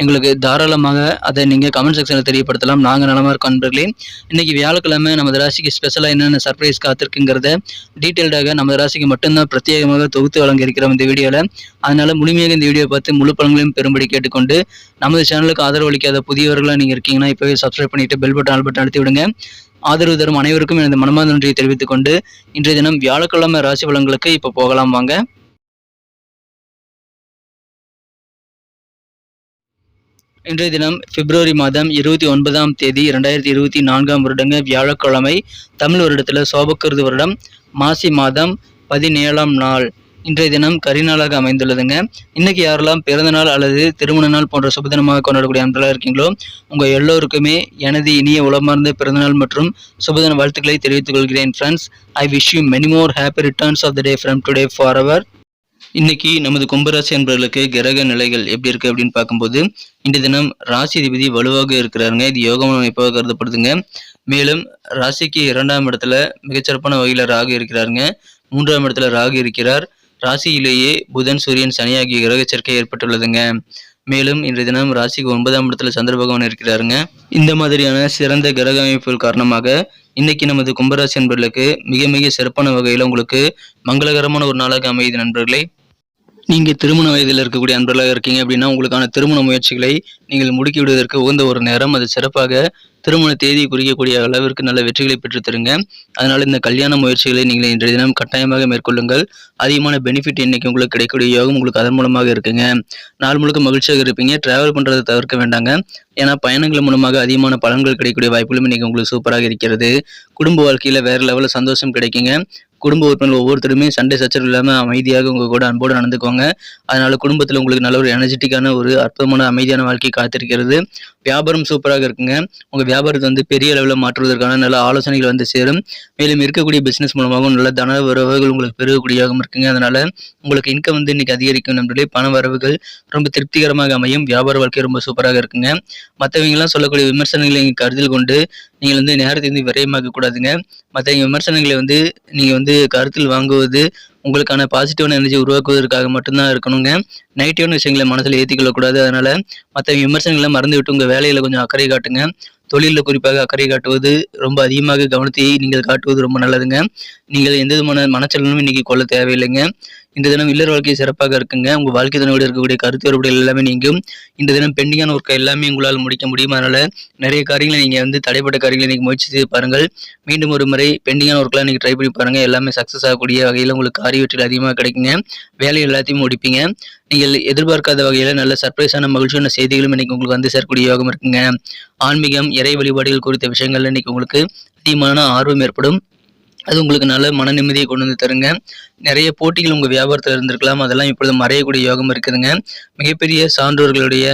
எங்களுக்கு தாராளமாக அதை நீங்கள் கமெண்ட் செக்ஷனில் தெரியப்படுத்தலாம். நாங்கள் நலமாக இருக்கோம் நண்பர்களே. இன்றைக்கி வியாழக்கிழமை நமது ராசிக்கு ஸ்பெஷலாக என்னென்ன சர்ப்ரைஸ் காத்திருக்குங்கிறத டீட்டெயில்டாக நமது ராசிக்கு மட்டும்தான் பிரத்யேகமாக தொகுத்து வழங்கியிருக்கிறோம் இந்த வீடியோவில் அதனால் முழுமையாக இந்த வீடியோ பார்த்து முழு பலன்களையும் பெறும்படி கேட்டுக்கொண்டு நமது சேனலுக்கு ஆதரவு அளிக்காத புதியவர்களாக நீங்கள் இருக்கீங்கன்னா இப்போவே சப்ஸ்கிரைப் பண்ணிவிட்டு பெல் பட்டன் ஆல் பட்டன் அழுத்தி விடுங்க. ஆதரவு தரும் அனைவருக்கும் எனது மனமார்ந்த நன்றியை தெரிவித்துக் கொண்டு இன்றைய தினம் வியாழக்கிழமை ராசி பலன்களுக்கு இப்போ போகலாம் வாங்க. இன்றைய தினம் பிப்ரவரி மாதம் இருபத்தி ஒன்பதாம் தேதி இரண்டாயிரத்தி இருபத்தி நான்காம் வருடங்க வியாழக்கிழமை தமிழ் வருடத்தில் சோபக்கிருது வருடம் மாசி மாதம் பதினேழாம் நாள். இன்றைய தினம் கரிநாளாக அமைந்துள்ளதுங்க. இன்னைக்கு யாரெல்லாம் பிறந்தநாள் அல்லது திருமண நாள் போன்ற சுபதினமாக கொண்டாடக்கூடிய அன்பெல்லாம் இருக்கீங்களோ உங்கள் எல்லோருக்குமே எனது இனிய உளமார்ந்த பிறந்தநாள் மற்றும் சுபதின வாழ்த்துக்களை தெரிவித்துக் கொள்கிறேன் friends I wish you many more happy returns of the day from today for our இன்னைக்கு நமது கும்பராசி அன்பர்களுக்கு கிரக நிலைகள் எப்படி இருக்கு அப்படின்னு பார்க்கும்போது இந்த தினம் ராசி அதிபதி வலுவாக இருக்கிறாருங்க. இது யோகம் அமைப்பாக கருதப்படுதுங்க. மேலும் ராசிக்கு இரண்டாம் இடத்துல மிகச்சிறப்பான வகையில் ராகு இருக்கிறாருங்க. மூன்றாம் இடத்துல ராகு இருக்கிறார். ராசியிலேயே புதன் சூரியன் சனி ஆகிய கிரக சேர்க்கை ஏற்பட்டுள்ளதுங்க. மேலும் இன்றைய தினம் ராசிக்கு ஒன்பதாம் இடத்துல சந்திர பகவான் இருக்கிறாருங்க. இந்த மாதிரியான சிறந்த கிரக அமைப்புகள் காரணமாக இன்னைக்கு நமது கும்பராசி நண்பர்களுக்கு மிக மிக சிறப்பான வகையில் உங்களுக்கு மங்களகரமான ஒரு நாளாக அமையுது நண்பர்களே. நீங்கள் திருமண வயதில் இருக்கக்கூடிய அன்பர்களாக இருக்கீங்க அப்படின்னா உங்களுக்கான திருமண முயற்சிகளை நீங்கள் முடுக்கி விடுவதற்கு உகந்த ஒரு நேரம். அது சிறப்பாக திருமண தேதி குறிக்கக்கூடிய அளவிற்கு நல்ல வெற்றிகளை பெற்றுத்தருங்க தருங்க. இந்த கல்யாண முயற்சிகளை நீங்கள் இன்றைய தினம் கட்டாயமாக மேற்கொள்ளுங்கள். அதிகமான பெனிஃபிட் இன்னைக்கு உங்களுக்கு கிடைக்கக்கூடிய யோகம் உங்களுக்கு அதன் மூலமாக இருக்குங்க. நாள் முழுக்க மகிழ்ச்சியாக இருப்பீங்க. டிராவல் பண்ணுறதை தவிர்க்க வேண்டாங்க. ஏன்னா பயணங்கள் மூலமாக அதிகமான பலன்கள் கிடைக்கக்கூடிய வாய்ப்புகளும் இன்னைக்கு உங்களுக்கு சூப்பராக இருக்கிறது. குடும்ப வாழ்க்கையில் வேறு லெவலில் சந்தோஷம் கிடைக்குங்க. குடும்ப உறுப்பினர்கள் ஒவ்வொருத்தருமே சண்டை சச்சரவு இல்லாமல் அமைதியாக உங்கள் கூட அன்போடு நடந்துக்கோங்க. அதனால குடும்பத்தில் உங்களுக்கு நல்ல ஒரு எனர்ஜெட்டிக்கான ஒரு அற்புதமான அமைதியான வாழ்க்கை காத்திருக்கிறது. வியாபாரம் சூப்பராக இருக்குங்க. உங்கள் வியாபாரத்தை வந்து பெரிய அளவில் மாற்றுவதற்கான நல்ல ஆலோசனைகள் வந்து சேரும். மேலும் இருக்கக்கூடிய பிஸ்னஸ் மூலமாகவும் நல்ல தன வரவுகள் உங்களுக்கு பெருகக்கூடியதாகவும் இருக்குங்க. அதனால உங்களுக்கு இன்கம் வந்து இன்னைக்கு அதிகரிக்கும் நம்மளுடைய பண வரவுகள் ரொம்ப திருப்திகரமாக அமையும். வியாபார வாழ்க்கை ரொம்ப சூப்பராக இருக்குங்க. மற்றவங்கலாம் சொல்லக்கூடிய விமர்சனங்களை நீங்கள் கருத்தில் கொண்டு நீங்கள் வந்து நேரத்தை வந்து விரயமாக்க கூடாதுங்க மற்றவங்க விமர்சனங்களை வந்து நீங்கள் வந்து கருத்தில் வாங்குவது உங்களுக்கான பாசிட்டிவான எனர்ஜி உருவாக்குவதற்காக மட்டும்தான் இருக்கணுங்க. நெகட்டிவான விஷயங்களை மனசில் ஏற்றிக்கொள்ளக்கூடாது அதனால் மற்ற விமர்சனங்களை மறந்து விட்டு உங்கள் வேலையில் கொஞ்சம் அக்கறை காட்டுங்க. தொழிலில் குறிப்பாக அக்கறை காட்டுவது ரொம்ப அதிகமாக கவனத்தை நீங்கள் காட்டுவது ரொம்ப நல்லதுங்க. நீங்கள் எந்த விதமான மனச்சலனும் இன்னைக்கு கொள்ள தேவையில்லைங்க. இந்த தினம் இல்லற வாழ்க்கை சிறப்பாக இருக்குங்க. உங்கள் வாழ்க்கை துணையோடு இருக்கக்கூடிய கருத்து வேறுபாடுகள் எல்லாமே நீங்கும். இந்த தினம் பெண்டிங்கான ஒர்க்கை எல்லாமே உங்களால் முடிக்க முடியும். அதனால நிறைய காரியங்களை நீங்கள் வந்து தடைப்பட்ட காரியங்களை நீங்கள் முயற்சி செய்து பாருங்கள். மீண்டும் ஒரு முறை பெண்டிங்கான ஒர்க்கெலாம் நீங்கள் ட்ரை பண்ணி பாருங்கள் எல்லாமே சக்ஸஸ் ஆகக்கூடிய வகையில் உங்களுக்கு காரிய வெற்றிகள் அதிகமாக கிடைக்குங்க. வேலை எல்லாத்தையும் முடிப்பீங்க. நீங்கள் எதிர்பார்க்காத வகையில் நல்ல சர்ப்ரைஸான மகிழ்ச்சியான செய்திகளும் இன்னைக்கு உங்களுக்கு வந்து சேரக்கூடிய யோகம் இருக்குங்க. ஆன்மீகம் இறை வழிபாடுகள் குறித்த விஷயங்கள்ல இன்னைக்கு உங்களுக்கு அதிகமான ஆர்வம் ஏற்படும். அது உங்களுக்கு நல்ல மன நிம்மதியை கொண்டு வந்து தருங்க. நிறைய போட்டிகள் உங்கள் வியாபாரத்தில் இருந்திருக்கலாம். அதெல்லாம் இப்பொழுது மறையக்கூடிய யோகம் இருக்குதுங்க. மிகப்பெரிய சான்றோர்களுடைய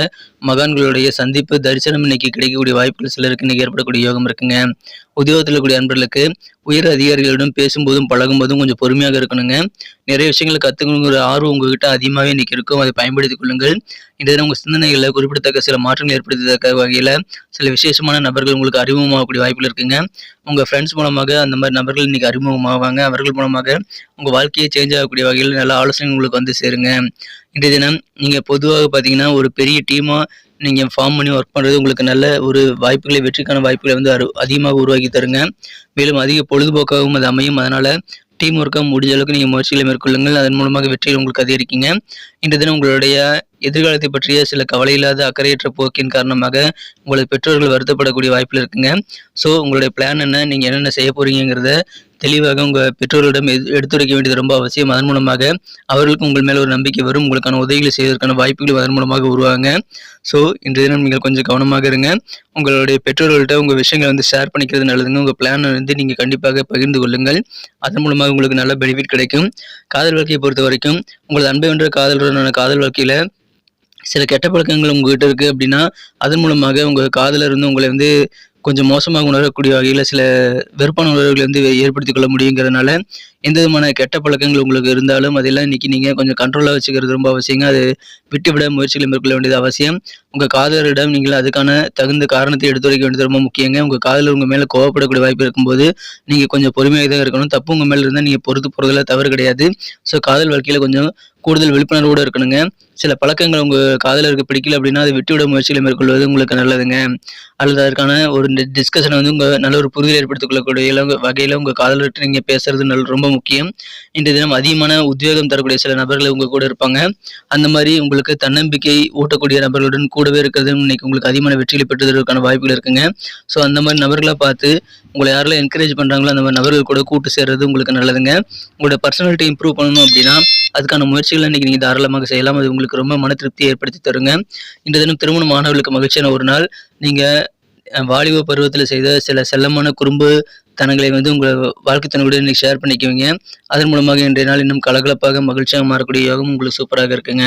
மகான்களுடைய சந்திப்பு தரிசனம் இன்னைக்கு கிடைக்கக்கூடிய வாய்ப்புகள் சிலருக்கு இன்னைக்கு ஏற்படக்கூடிய யோகம் இருக்குங்க. உத்தியோகத்தில் கூடிய அன்பர்களுக்கு உயர் அதிகாரிகளிடம் பேசும்போதும் பழகும்போதும் கொஞ்சம் பொறுமையாக இருக்கணுங்க. நிறைய விஷயங்களை கற்றுக்கணுங்கிற ஆர்வம் உங்ககிட்ட அதிகமாகவே இன்னைக்கு இருக்கும். அதை பயன்படுத்திக் கொள்ளுங்கள். இந்த தினம் உங்கள் சிந்தனைகளில் குறிப்பிடத்தக்க சில மாற்றங்கள் ஏற்படுத்தத்தக்க வகையில் சில விசேஷமான நபர்கள் உங்களுக்கு அறிமுகமாகக்கூடிய வாய்ப்புகள் இருக்குங்க. உங்கள் ஃப்ரெண்ட்ஸ் மூலமாக அந்த மாதிரி நபர்கள் இன்னைக்கு அறிமுகமாவாங்க. அவர்கள் மூலமாக உங்கள் வாழ்க்கை வாழ்க்கையை சேஞ்ச் ஆகக்கூடிய வகையில் நல்ல ஆலோசனை உங்களுக்கு வந்து சேருங்க. இன்றைய தினம் நீங்கள் பொதுவாக பார்த்தீங்கன்னா ஒரு பெரிய டீமாக நீங்கள் ஃபார்ம் பண்ணி ஒர்க் பண்ணுறது உங்களுக்கு நல்ல ஒரு வாய்ப்புகளை வெற்றிக்கான வாய்ப்புகளை வந்து அரு அதிகமாக உருவாக்கி தருங்க. மேலும் அதிக பொழுதுபோக்காகவும் அது அமையும். அதனால் டீம் ஒர்க்காக முடிஞ்ச அளவுக்கு நீங்கள் முயற்சிகளை மேற்கொள்ளுங்கள். அதன் மூலமாக வெற்றிகள் உங்களுக்கு அதிகரிக்கீங்க. இன்றைய தினம் உங்களுடைய எதிர்காலத்தை பற்றிய சில கவலையில்லாத அக்கறையற்ற போக்கின் காரணமாக உங்களது பெற்றோர்கள் வருத்தப்படக்கூடிய வாய்ப்பில் இருக்குங்க. ஸோ உங்களுடைய பிளான் என்ன? நீங்கள் என்னென்ன செய்ய போகிறீங்கிறத தெளிவாக உங்கள் பெற்றோர்களிடம் எது எடுத்துரைக்க வேண்டியது ரொம்ப அவசியம். அதன் மூலமாக அவர்களுக்கு உங்கள் மேலே ஒரு நம்பிக்கை வரும். உங்களுக்கான உதவிகளை செய்வதற்கான வாய்ப்புகள் அதன் மூலமாக உருவாங்க. ஸோ இன்றைய தினம் நீங்கள் கொஞ்சம் கவனமாக இருங்க. உங்களுடைய பெற்றோர்கள்ட்ட உங்கள் விஷயங்களை வந்து ஷேர் பண்ணிக்கிறது நல்லதுங்க. உங்கள் பிளானை வந்து நீங்கள் கண்டிப்பாக பகிர்ந்து கொள்ளுங்கள். அதன் மூலமாக உங்களுக்கு நல்ல பெனிஃபிட் கிடைக்கும். காதல் வாழ்க்கையை பொறுத்த வரைக்கும் உங்களது அன்பை வென்ற காதலுடனான காதல் வாழ்க்கையில் சில கெட்ட பழக்கங்கள் உங்ககிட்ட இருக்குது அப்படின்னா அதன் மூலமாக உங்கள் காதலர் வந்து உங்களை வந்து கொஞ்சம் மோசமாக உணரக்கூடிய வகையில் சில வெறுப்பான உணர்வுகளை வந்து ஏற்படுத்திக் கொள்ள முடியுங்கிறதுனால எந்த விதமான கெட்ட பழக்கங்கள் உங்களுக்கு இருந்தாலும் அதெல்லாம் இன்னைக்கு நீங்கள் கொஞ்சம் கண்ட்ரோலாக வச்சுக்கிறது ரொம்ப அவசியங்க. அது விட்டுவிட முயற்சிகளை மேற்கொள்ள வேண்டியது அவசியம். உங்கள் காதலரிடம் நீங்கள் அதுக்கான தகுந்த காரணத்தை எடுத்துரைக்க வேண்டியது ரொம்ப முக்கியங்க. உங்கள் காதலர் உங்கள் மேலே கோவப்படக்கூடிய வாய்ப்பு இருக்கும்போது நீங்கள் கொஞ்சம் பொறுமையாக தான் இருக்கணும். தப்பு உங்கள் மேலே இருந்தால் நீங்கள் பொறுத்து போகிறதுல தவறு கிடையாது. ஸோ காதல் வாழ்க்கையில் கொஞ்சம் கூடுதல் விழிப்புணர்வோடு இருக்கணுங்க. சில பழக்கங்கள் உங்கள் காதலருக்கு பிடிக்கல அப்படின்னா அதை விட்டுவிட முயற்சிகளை மேற்கொள்வது உங்களுக்கு நல்லதுங்க. அல்லது அதற்கான ஒரு டிஸ்கஷனை வந்து உங்கள் நல்ல ஒரு புரிதல் ஏற்படுத்திக் கொள்ளக்கூடிய வகையில் உங்கள் காதலர்கிட்ட நீங்கள் பேசுறது நல்ல ரொம்ப முக்கியம். இன்றைய தினம் அதிகமான உத்வேகம் தரக்கூடிய சில நபர்கள் உங்கள் கூட இருப்பாங்க. அந்த மாதிரி உங்களுக்கு தன்னம்பிக்கை ஊட்டக்கூடிய நபர்களுடன் கூடவே இருக்கிறது இன்னைக்கு உங்களுக்கு அதிகமான வெற்றிகளை பெற்றுவதற்கான வாய்ப்புகள் இருக்குங்க. ஸோ அந்த மாதிரி நபர்களை பார்த்து உங்களை யாரெல்லாம் என்கரேஜ் பண்ணுறாங்களோ அந்த மாதிரி நபர்கள் கூட கூட்டு சேர்றது உங்களுக்கு நல்லதுங்க. உங்களோட பர்சனாலிட்டி இம்ப்ரூவ் பண்ணணும் அப்படின்னா அதுக்கான முயற்சிகளை இன்னைக்கு நீங்கள் தாராளமாக செய்யலாம். அது உங்களுக்கு ரொம்ப மன திருப்தியை ஏற்படுத்தி தருங்க. இந்த தினம் திருமண மாணவர்களுக்கு மகிழ்ச்சியான ஒரு நாள். நீங்கள் வாலிப பருவத்தில் செய்த சில செல்லமான குறும்பு தனங்களை வந்து உங்கள் வாழ்க்கை துணையோட இன்னைக்கு ஷேர் பண்ணிக்குவீங்க. அதன் மூலமாக இன்றைய நாள் இன்னும் கலகலப்பாக மகிழ்ச்சியாக மாறக்கூடிய யோகம் உங்களுக்கு சூப்பராக இருக்குங்க.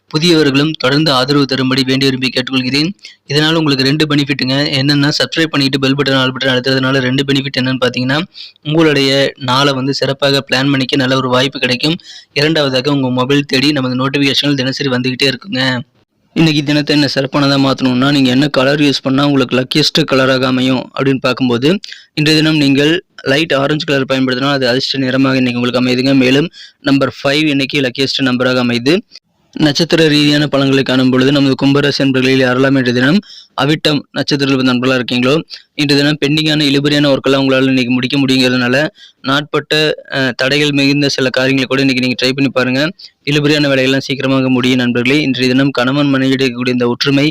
புதியவர்களும் தொடர்ந்து ஆதரவு தரும்படி வேண்டி விரும்பி கேட்டுக்கொள்கிறேன். இதனால் உங்களுக்கு ரெண்டு பெனிஃபிட்டுங்க. என்னென்னா சப்ஸ்கிரைப் பண்ணிட்டு பெல் பட்டன் ஆல் பட்டன் அழுத்துறதுனால ரெண்டு பெனிஃபிட் என்னன்னு பார்த்தீங்கன்னா உங்களுடைய நாளை வந்து சிறப்பாக பிளான் பண்ணிக்க நல்ல ஒரு வாய்ப்பு கிடைக்கும். இரண்டாவதாக உங்கள் மொபைல் தேடி நமது நோட்டிஃபிகேஷன்கள் தினசரி வந்துக்கிட்டே இருக்குங்க. இன்றைக்கி தினத்தை என்ன சிறப்பானதாக மாற்றணும்னா நீங்கள் என்ன கலர் யூஸ் பண்ணால் உங்களுக்கு லக்கியஸ்ட் கலராக அமையும் அப்படின்னு பார்க்கும்போது இன்றைய தினம் நீங்கள் லைட் ஆரஞ்சு கலர் பயன்படுத்தினால் அது அதிர்ஷ்ட நிறமாக இன்றைக்கி உங்களுக்கு அமையுதுங்க. மேலும் நம்பர் ஃபைவ் இன்றைக்கி லக்கியஸ்ட் நம்பராக அமையுது. நட்சத்திர ரீதியான பலன்களை காணும் பொழுது நமது கும்பராசி நண்பர்களில் யாரெல்லாம் இன்று தினம் அவிட்டம் நட்சத்திரத்தில் நண்பர்களாக இருக்கீங்களோ? இன்று தினம் பெண்டிங்கான இழுபறியான ஒர்க்கெல்லாம் உங்களால் இன்னைக்கு முடிக்க முடியுங்கிறதுனால நாட்பட்ட தடைகள் மிகுந்த சில காரியங்களை கூட இன்னைக்கு நீங்கள் ட்ரை பண்ணி பாருங்க. இழுபறியான வேலைகள்லாம் சீக்கிரமாக முடியும் நண்பர்களே. இன்றைய தினம் கணவன் மனைவியிடையே இருக்கக்கூடிய இந்த ஒற்றுமை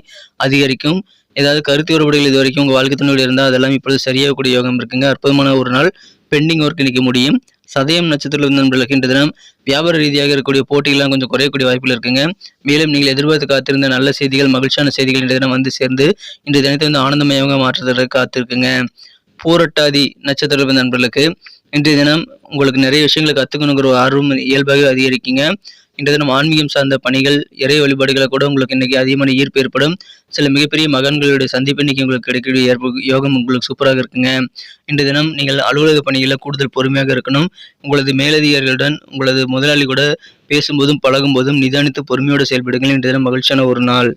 அதிகரிக்கும். ஏதாவது கருத்து வேறுபாடுகள் இது வரைக்கும் உங்கள் வாழ்க்கை துணையோடு இருந்தால் அதெல்லாம் இப்பொழுது சரியாகக்கூடிய யோகம் இருக்குங்க. அற்புதமான ஒரு நாள். பெண்டிங் ஒர்க் இன்னைக்கு முடியும். சதயம் நட்சத்திரத்தில் நண்பர்களுக்கு இன்று தினம் வியாபார ரீதியாக இருக்கக்கூடிய போட்டிகள்லாம் கொஞ்சம் குறையக்கூடிய வாய்ப்புகள் இருக்குங்க. மேலும் நீங்கள் எதிர்பார்த்து காத்திருந்த நல்ல செய்திகள் மகிழ்ச்சியான செய்திகள் இன்றைய தினம் வந்து சேர்ந்து இன்றைய தினத்தை வந்து ஆனந்தமயமாக மாற்றுவதற்கு காத்திருக்குங்க. பூரட்டாதி நட்சத்திர நண்பர்களுக்கு இன்றைய தினம் உங்களுக்கு நிறைய விஷயங்களை கற்றுக்கணுங்கிற ஒரு ஆர்வம் இயல்பாகவே அதிகரிக்குங்க. இன்றைய தினம் ஆன்மீகம் சார்ந்த பணிகள் இறை வழிபாடுகளை கூட உங்களுக்கு இன்னைக்கு அதிகமான ஈர்ப்பு ஏற்படும். சில மிகப்பெரிய மகன்களுடைய சந்திப்பு இன்னைக்கு உங்களுக்கு கிடைக்கக்கூடிய ஏற்ப- யோகம் உங்களுக்கு சூப்பராக இருக்குங்க. இன்றைய தினம் நீங்கள் அலுவலக பணிகளில் கூடுதல் பொறுமையாக இருக்கணும். உங்களது மேலதிகாரிகளுடன் உங்களது முதலாளி கூட பேசும்போதும் பழகும்போதும் நிதானித்து பொறுமையோடு செயல்படுங்கள். இன்றைய தினம் மகிழ்ச்சியான ஒரு நாள்.